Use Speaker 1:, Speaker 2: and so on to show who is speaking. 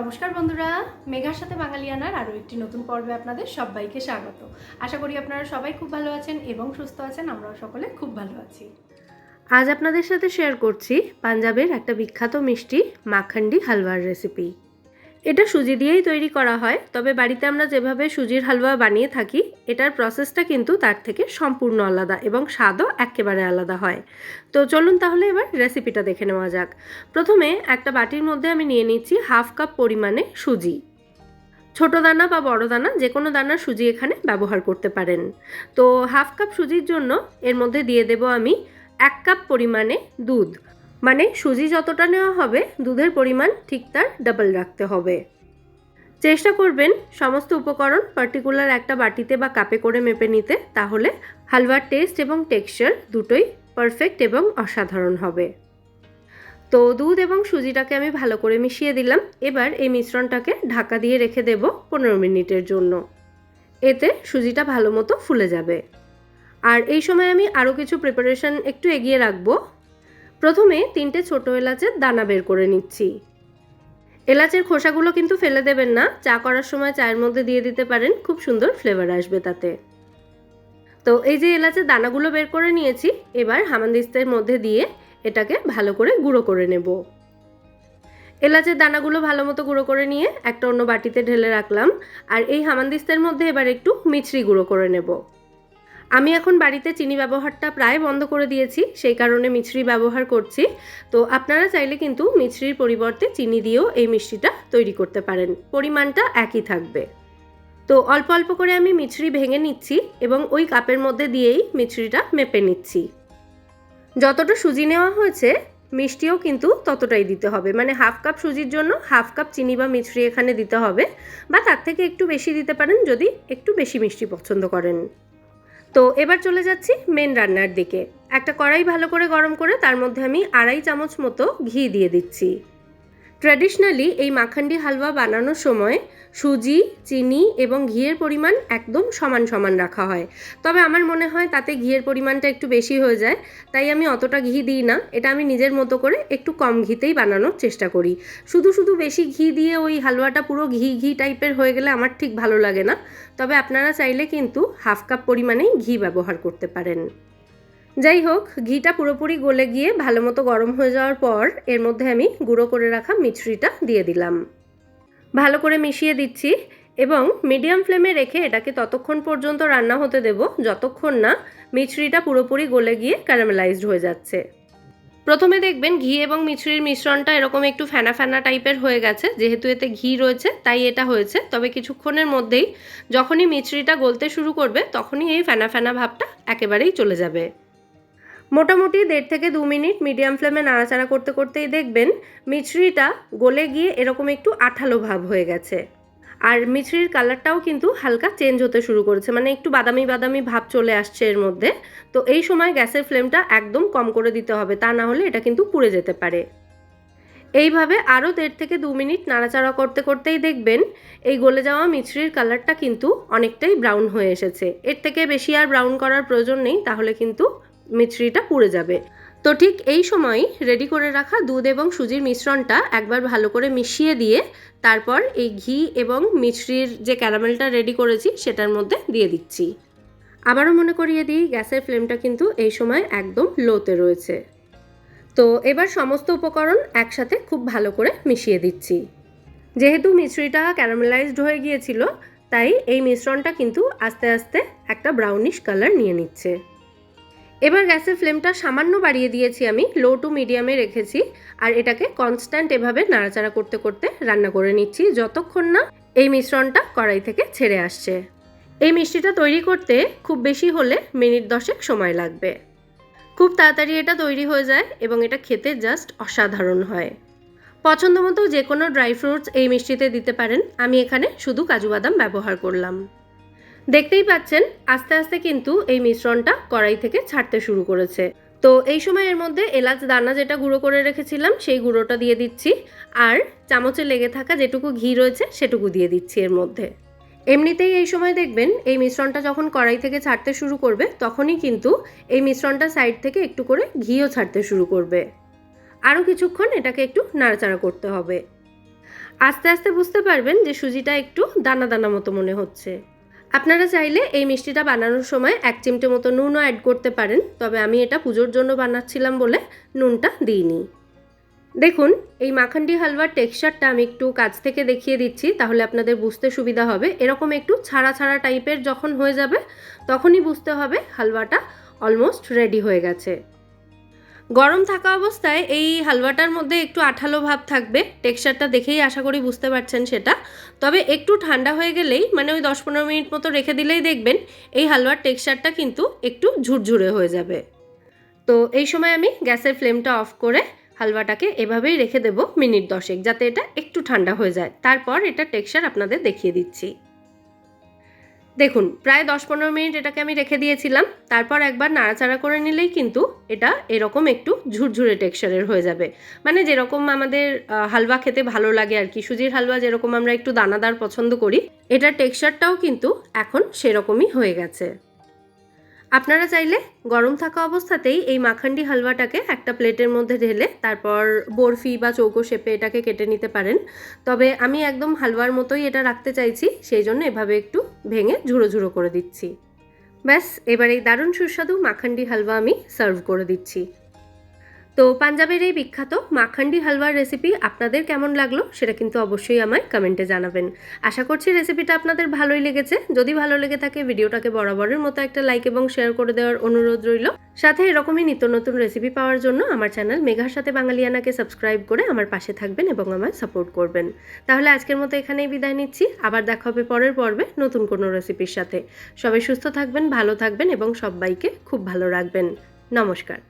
Speaker 1: নমস্কার বন্ধুরা, মেঘার সাথে বাঙালিয়ানার আরও একটি নতুন পর্বে আপনাদের সবাইকে স্বাগত। আশা করি আপনারা সবাই খুব ভালো আছেন এবং সুস্থ আছেন, আমরাও সকলে খুব ভালো আছি। আজ আপনাদের সাথে শেয়ার করছি পাঞ্জাবের একটা বিখ্যাত মিষ্টি মাখান্ডি হালুয়ার রেসিপি এটা সুজি দিয়েই তৈরি করা হয়, তবে বাড়িতে আমরা যেভাবে সুজির হালুয়া বানিয়ে থাকি এটার প্রসেসটা কিন্তু তার থেকে সম্পূর্ণ আলাদা এবং স্বাদও একেবারে আলাদা হয়। তো চলুন তাহলে এবার রেসিপিটা দেখে নেওয়া যাক। প্রথমে একটা বাটির মধ্যে আমি নিয়ে নিচ্ছি হাফ কাপ পরিমাণে সুজি। ছোট দানা বা বড় দানা যে কোনো দানার সুজি এখানে ব্যবহার করতে পারেন। তো হাফ কাপ সুজির জন্য এর মধ্যে দিয়ে দেব আমি এক কাপ পরিমাণে দুধ। মানে সুজি যতটা নেওয়া হবে, দুধের পরিমাণ ঠিক তার ডাবল রাখতে হবে। চেষ্টা করবেন সমস্ত উপকরণ পার্টিকুলার একটা বাটিতে বা কাপে করে মেপে নিতে, তাহলে হালুয়ার টেস্ট এবং টেক্সচার দুটোই পারফেক্ট এবং অসাধারণ হবে। তো দুধ এবং সুজিটাকে আমি ভালো করে মিশিয়ে দিলাম। এবার এই মিশ্রণটাকে ঢাকা দিয়ে রেখে দেব পনেরো মিনিটের জন্য। এতে সুজিটা ভালো মতো ফুলে যাবে। আর এই সময় আমি আরও কিছু প্রিপারেশন একটু এগিয়ে রাখব। প্রথমে তিনটে ছোট এলাচের দানা বের করে নিচ্ছি। এলাচের খোসাগুলো কিন্তু ফেলে দেবেন না। চা করার সময় চায়ের মধ্যে দিয়ে দিতে পারেন। খুব সুন্দর ফ্লেভার আসবে তাতে। তো এই যে এলাচের দানাগুলো বের করে নিয়েছি, এবার হামানদিস্তের মধ্যে দিয়ে এটাকে ভালো করে গুঁড়ো করে নেব। এলাচের দানাগুলো ভালো মতো গুঁড়ো করে নিয়ে একটা অন্য বাটিতে ঢেলে রাখলাম। আর এই হামানদিস্তের মধ্যে এবার একটু মিছরি গুঁড়ো করে নেব। আমি এখন বাড়িতে চিনি ব্যবহারটা প্রায় বন্ধ করে দিয়েছি, সেই কারণে মিছরি ব্যবহার করছি। তো আপনারা চাইলে কিন্তু মিছরির পরিবর্তে চিনি দিয়েও এই মিষ্টিটা তৈরি করতে পারেন। পরিমাণটা একই থাকবে। তো অল্প অল্প করে আমি মিছরি ভেঙে নিচ্ছি এবং ওই কাপের মধ্যে দিয়েই মিছরিটা মেপে নিচ্ছি। যতটা সুজি নেওয়া হয়েছে, মিষ্টিও কিন্তু ততটাই দিতে হবে। মানে হাফ কাপ সুজির জন্য হাফ কাপ চিনি বা মিছরি এখানে দিতে হবে বা তার থেকে একটু বেশি দিতে পারেন যদি একটু বেশি মিষ্টি পছন্দ করেন। তো এবার চলে যাচ্ছি মেন রান্নার দিকে। একটা কড়াই ভালো করে গরম করে তার মধ্যে আমি আড়াই চামচ মতো ঘি দিয়ে দিচ্ছি। ট্র্যাডিশনালি এই মাখান্ডি হালুয়া বানানোর সময় সুজি, চিনি এবং ঘিয়ের পরিমাণ একদম সমান সমান রাখা হয়। তবে আমার মনে হয় তাতে ঘিয়ের পরিমাণটা একটু বেশি হয়ে যায়, তাই আমি অতটা ঘি দিই না। এটা আমি নিজের মতো করে একটু কম ঘিতেই বানানোর চেষ্টা করি। শুধু শুধু বেশি ঘি দিয়ে ওই হালুয়াটা পুরো ঘি ঘি টাইপের হয়ে গেলে আমার ঠিক ভালো লাগে না। তবে আপনারা চাইলে কিন্তু হাফ কাপ পরিমাণেই ঘি ব্যবহার করতে পারেন। যাই হোক, ঘিটা পুরোপুরি গলে গিয়ে ভালো মতো গরম হয়ে যাওয়ার পর এর মধ্যে আমি গুঁড়ো করে রাখা মিছরিটা দিয়ে দিলাম। ভালো করে মিশিয়ে দিচ্ছি এবং মিডিয়াম ফ্লেমে রেখে এটাকে ততক্ষণ পর্যন্ত রান্না হতে দেব, যতক্ষণ না মিছরিটা পুরোপুরি গলে গিয়ে ক্যারামেলাইজড হয়ে যাচ্ছে। প্রথমে দেখবেন ঘি এবং মিছরির মিশ্রণটা এরকম একটু ফেনা ফেনা টাইপের হয়ে গেছে, যেহেতু এতে ঘি রয়েছে, তাই এটা হয়েছে। তবে কিছুক্ষণের মধ্যেই যখনই মিছরিটা গলতে শুরু করবে, তখনই এই ফেনা ফেনা ভাবটা একেবারেই চলে যাবে। মোটামুটি দেড় থেকে দু মিনিট মিডিয়াম ফ্লেমে নাড়াচাড়া করতে করতেই দেখবেন মিছরিটা গলে গিয়ে এরকম একটু আঠালো ভাব হয়ে গেছে। আর মিছরির কালারটাও কিন্তু হালকা চেঞ্জ হতে শুরু করেছে মানে একটু বাদামি বাদামি ভাব চলে আসছে এর মধ্যে। তো এই সময় গ্যাসের ফ্লেমটা একদম কম করে দিতে হবে, তা না হলে এটা কিন্তু পুড়ে যেতে পারে। এইভাবে আরও দেড় থেকে দু মিনিট নাড়াচাড়া করতে করতেই দেখবেন এই গলে যাওয়া মিছরির কালারটা কিন্তু অনেকটাই ব্রাউন হয়ে এসেছে। এর থেকে বেশি আর ব্রাউন করার প্রয়োজন নেই, তাহলে কিন্তু মিছরিটা পুড়ে যাবে। তো ঠিক এই সময় রেডি করে রাখা দুধ এবং সুজির মিশ্রণটা একবার ভালো করে মিশিয়ে দিয়ে তারপর এই ঘি এবং মিছরির যে ক্যারামেলটা রেডি করেছি সেটার মধ্যে দিয়ে দিচ্ছি। আবারও মনে করিয়ে দিই, গ্যাসের ফ্লেমটা কিন্তু এই সময় একদম লোতে রয়েছে। তো এবার সমস্ত উপকরণ একসাথে খুব ভালো করে মিশিয়ে দিচ্ছি। যেহেতু মিশ্রিটা ক্যারামেলাইজড হয়ে গিয়েছিল, তাই এই মিশ্রণটা কিন্তু আস্তে আস্তে একটা ব্রাউনিশ কালার নিয়ে নিচ্ছে। এবার গ্যাসের ফ্লেমটা সামান্য বাড়িয়ে দিয়েছি আমি লো টু মিডিয়ামে রেখেছি। আর এটাকে কনস্ট্যান্ট এভাবে নাড়াচাড়া করতে করতে রান্না করে নিচ্ছি, যতক্ষণ না এই মিশ্রণটা কড়াই থেকে ছেড়ে আসছে। এই মিষ্টিটা তৈরি করতে খুব বেশি হলে মিনিট দশেক সময় লাগবে। খুব তাড়াতাড়ি এটা তৈরি হয়ে যায় এবং এটা খেতে জাস্ট অসাধারণ হয়। পছন্দ মতো যে কোনো ড্রাই ফ্রুটস এই মিষ্টিতে দিতে পারেন। আমি এখানে শুধু কাজু বাদাম ব্যবহার করলাম। দেখতেই পাচ্ছেন, আস্তে আস্তে কিন্তু এই মিশ্রণটা কড়াই থেকে ছাড়তে শুরু করেছে। তো এই সময় এর মধ্যে এলাচ দানা যেটা গুঁড়ো করে রেখেছিলাম, সেই গুঁড়োটা দিয়ে দিচ্ছি। আর চামচে লেগে থাকা যেটুকু ঘি রয়েছে, সেটুকু দিয়ে দিচ্ছি এর মধ্যে। এমনিতেই এই সময় দেখবেন, এই মিশ্রণটা যখন কড়াই থেকে ছাড়তে শুরু করবে, তখনই কিন্তু এই মিশ্রণটা সাইড থেকে একটু করে ঘিও ছাড়তে শুরু করবে। আরও কিছুক্ষণ এটাকে একটু নাড়াচাড়া করতে হবে। আস্তে আস্তে বুঝতে পারবেন যে সুজিটা একটু দানা দানা মতো মনে হচ্ছে। আপনারা চাইলে এই মিষ্টিটা বানানোর সময় এক চিমটে মতো নুনও অ্যাড করতে পারেন, তবে আমি এটা পুজোর জন্য বানাচ্ছিলাম বলে নুনটা দিইনি। দেখুন, এই মাখান্ডি হালুয়ার টেক্সচারটা আমি একটু কাছ থেকে দেখিয়ে দিচ্ছি, তাহলে আপনাদের বুঝতে সুবিধা হবে। এরকম একটু ছাড়া ছাড়া টাইপের যখন হয়ে যাবে, তখনই বুঝতে হবে হালুয়াটা অলমোস্ট রেডি হয়ে গেছে। গরম থাকা অবস্থায় এই হালুয়াটার মধ্যে একটু আঠালো ভাব থাকবে। টেক্সচারটা দেখেই আশা করি বুঝতে পারছেন সেটা। তবে একটু ঠান্ডা হয়ে গেলেই মানে ওই দশ পনেরো মিনিট মতো রেখে দিলেই দেখবেন, এই হালুয়ার টেক্সচারটা কিন্তু একটু ঝুরঝুরে হয়ে যাবে। তো এই সময় আমি গ্যাসের ফ্লেমটা অফ করে হালুয়াটাকে এভাবেই রেখে দেবো মিনিট দশেক, যাতে এটা একটু ঠান্ডা হয়ে যায়। তারপর এটা টেক্সচার আপনাদের দেখিয়ে দিচ্ছি। দেখুন, প্রায় দশ পনেরো মিনিট এটাকে আমি রেখে দিয়েছিলাম। তারপর একবার নাড়াচাড়া করে নিলেই কিন্তু এটা এরকম একটু ঝুরঝুরে টেক্সচারের হয়ে যাবে। মানে যেরকম আমাদের হালুয়া খেতে ভালো লাগে আর কি, সুজির হালুয়া যেরকম আমরা একটু দানাদার পছন্দ করি, এটার টেক্সচারটাও কিন্তু এখন সেরকমই হয়ে গেছে। আপনারা চাইলে গরম থাকা অবস্থাতেই এই মাখান্ডি হালুয়াটাকে একটা প্লেটের মধ্যে ঢেলে তারপর বরফি বা চৌকো শেপে এটাকে কেটে নিতে পারেন। তবে আমি একদম হালুয়ার মতোই এটা রাখতে চাইছি, সেই জন্য এভাবে একটু ভেঙে ঝুড়ো ঝুড়ো করে দিচ্ছি। ব্যাস, এবার এই দারুণ সুস্বাদু মাখান্ডি হালুয়া আমি সার্ভ করে দিচ্ছি। তো পাঞ্জাবের এই বিখ্যাত মাখান্ডি হালুয়ার রেসিপি আপনাদের কেমন লাগল সেটা কিন্তু অবশ্যই আমায় কমেন্টে জানাবেন। আশা করছি রেসিপিটা আপনাদের ভালোই লেগেছে। যদি ভালো লেগে থাকে, ভিডিওটাকে বরাবরের মতো একটা লাইক এবং শেয়ার করে দেওয়ার অনুরোধ রইল। সাথে এরকমই নিত্য নতুন রেসিপি পাওয়ার জন্য আমার চ্যানেল মেঘার সাথে বাঙালিয়ানাকে সাবস্ক্রাইব করে আমার পাশে থাকবেন এবং আমায় সাপোর্ট করবেন। তাহলে আজকের মতো এখানেই বিদায় নিচ্ছি। আবার দেখা হবে পরের পর্বে নতুন কোনো রেসিপির সাথে। সবাই সুস্থ থাকবেন, ভালো থাকবেন এবং সবাইকে খুব ভালো রাখবেন। নমস্কার।